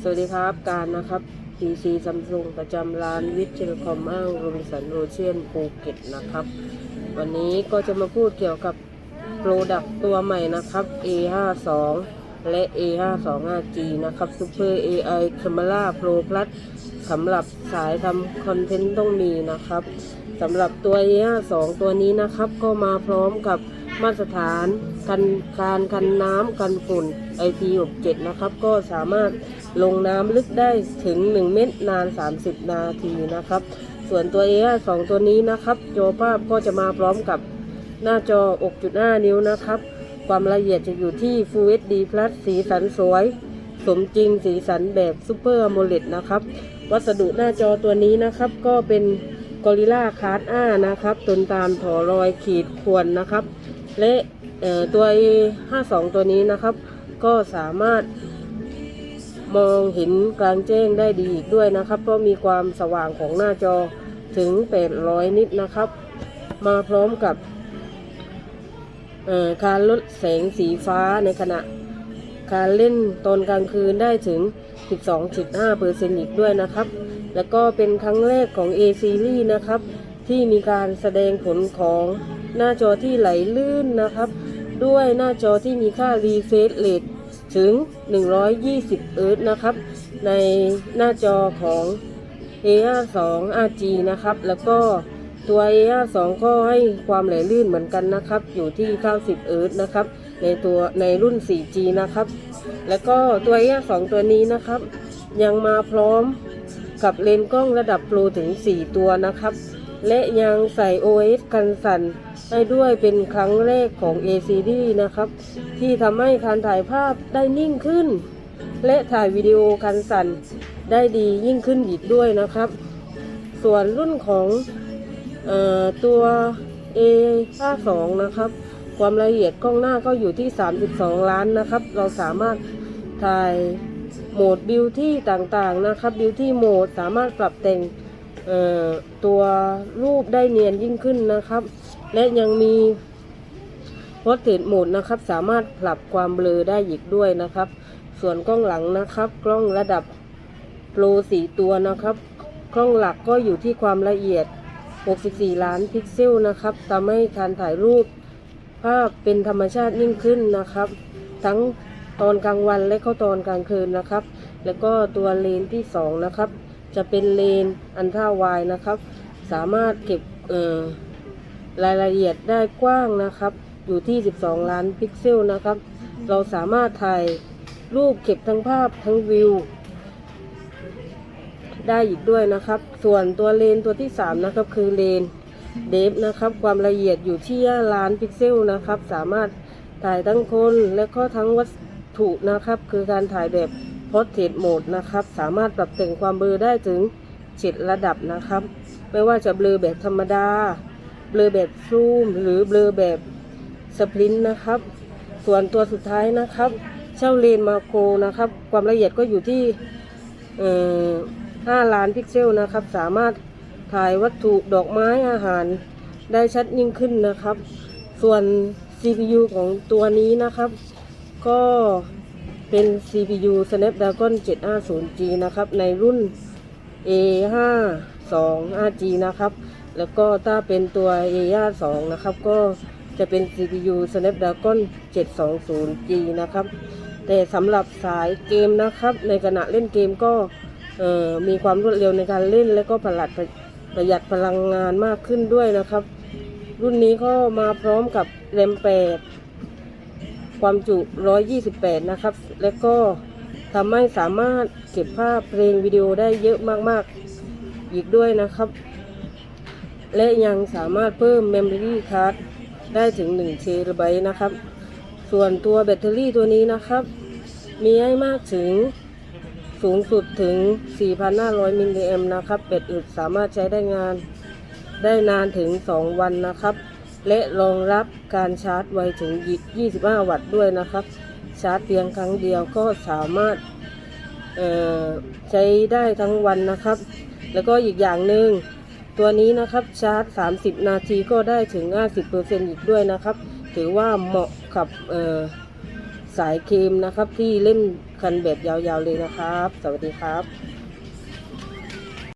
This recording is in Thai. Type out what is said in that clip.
สวัสดีครับการนะครับ PC Samsung ประจำร้านวิทย์เทลคอมอ้างโรบิสันโรเชียนภูเก็ตนะครับ วันนี้ก็จะมาพูดเกี่ยวกับโปรดักตัวใหม่นะครับ A52 และ A525G นะครับ Super AI Camera Pro Plus สำหรับสายทำคอนเทนต์ต้องมีนะครับสำหรับตัว A52 ตัวนี้นะครับ ก็มาพร้อมกับ มาตรฐานกันการกันน้ำกันฝุ่น IP67 นะครับ ก็สามารถลงน้ำลึกได้ถึง 1 เมตรนาน 30 นาทีนะครับ ส่วนตัว A52 ตัวนี้นะครับจอภาพก็จะมาพร้อมกับหน้าจอ 6.5 นิ้วนะครับ ความละเอียดจะอยู่ที่ Full HD Plus สีสันสวย สมจริงสีสันแบบ Super AMOLED นะครับ วัสดุหน้าจอตัวนี้นะครับก็เป็น Gorilla Card A นะครับ ตนตามถอรอยขีดข่วนนะครับ และตัว A52 ตัวนี้นะครับ ก็สามารถมองเห็นกลางแจ้งได้ดีอีกด้วยนะครับ เพราะมีความสว่างของหน้าจอถึง 800 นิตนะครับ มาพร้อมกับการลดแสงสีฟ้าในขณะ การเล่นตอนกลางคืนได้ถึง 12.5%อีกด้วยนะครับ แล้วก็เป็นครั้งแรกของ A Series นะครับ ที่มีการแสดงผลของหน้าจอที่ไหลลื่นนะครับ ด้วยหน้าจอที่มีค่า refresh rate ถึง 120 เอิร์ธนะครับ ในหน้าจอของ A52 RG นะครับ แล้วก็ตัว A52 ก็ให้ความไหลลื่นเหมือนกันนะครับ อยู่ที่ 90 เอิร์ธนะครับ ในตัวในรุ่น 4G นะครับ แล้วก็ตัว A52 ตัวนี้นะครับ ยังมาพร้อมกับเลนส์กล้องระดับโปรถึง 4 ตัวนะครับ และยังใส่ OS กันสั่นให้ด้วยเป็นครั้งแรกของ A Series นะครับ ที่ทำให้การถ่ายภาพได้นิ่งขึ้น และถ่ายวิดีโอกันสั่นได้ดียิ่งขึ้นอีกด้วยนะครับ ส่วนรุ่นของออตัว A52 นะครับ ความละเอียดกล้องหน้าก็อยู่ที่ 32 ล้านนะครับ เราสามารถถ่ายโหมดบิวที่ต่างๆนะครับบิวที่โหมดสามารถปรับแต่ง ตัวรูปได้เนียนยิ่งขึ้นนะครับ และยังมีพอร์เทรตโหมดนะครับ สามารถปรับความเบลอได้อีกด้วยนะครับ ส่วนกล้องหลังนะครับ กล้องระดับโปร4ตัวนะครับ กล้องหลักก็อยู่ที่ความละเอียด 64 ล้านพิกเซลนะครับทำให้การถ่ายรูป ภาพเป็นธรรมชาติยิ่งขึ้นนะครับ ทั้งตอนกลางวันและก็ตอนกลางคืนนะครับ แล้วก็ตัวเลนที่ 2 นะครับ จะเป็นเลนอันท่าวายนะครับ สามารถเก็บรายละเอียดได้กว้างนะครับ อยู่ที่ 12 ล้านพิกเซลนะครับ เราสามารถถ่ายรูปเก็บทั้งภาพทั้งวิว ได้อีกด้วยนะครับ ส่วนตัวเลนตัวที่ 3 นะครับ คือเลนเดฟนะครับ ความละเอียดอยู่ที่5ล้านพิกเซลนะครับ สามารถถ่ายทั้งคนและก็ทั้งวัตถุนะครับ คือการถ่ายแบบ Portrait Mode นะครับ สามารถปรับแต่งความเบลอได้ถึง 7 ระดับนะครับ ไม่ว่าจะเบลอแบบธรรมดา เบลอแบบซูม หรือเบลอแบบสปรินต์นะครับ ส่วนตัวสุดท้ายนะครับเช่าเลนมาโครนะครับ ความละเอียดก็อยู่ที่5ล้านพิกเซลนะครับ สามารถถ่ายวัตถุดอกไม้อาหารได้ชัดยิ่งขึ้นนะครับ ส่วน CPU ของตัวนี้นะครับ ก็ เป็น CPU Snapdragon 750G นะครับ ในรุ่น A52 5G นะครับ แล้วก็ถ้าเป็นตัว A52 นะครับ ก็จะเป็น CPU Snapdragon 720G นะครับ แต่สำหรับสายเกมนะครับ ในขณะเล่นเกมก็มีความรวดเร็วในการเล่น และก็ประหลัดประหยัดพลังงานมากขึ้นด้วยนะครับ รุ่นนี้ก็มาพร้อมกับแรม8 ความจุ 128 นะครับ และก็ทำให้สามารถเก็บภาพเพลงวิดีโอได้เยอะมากๆ อีกด้วยนะครับ และยังสามารถเพิ่ม Memory Card ได้ถึง1 t b นะครับ ส่วนตัวแบตเตอรี่ตัวนี้นะครับ มีให้มากถึงสูงสุดถึง 4,500 มิลลิแอมนะครับแบตอึดสามารถใช้ได้งานได้นานถึง 2 วันนะครับ และรองรับการชาร์จไวถึง 25 วัตต์ด้วยนะครับ ชาร์จเพียงครั้งเดียวก็สามารถใช้ได้ทั้งวันนะครับ แล้วก็อีกอย่างหนึ่งตัวนี้นะครับชาร์จ 30 นาทีก็ได้ถึง 50%อีกด้วยนะครับ ถือว่าเหมาะกับสายเคมนะครับที่เล่นคันแบบยาวๆเลยนะครับ สวัสดีครับ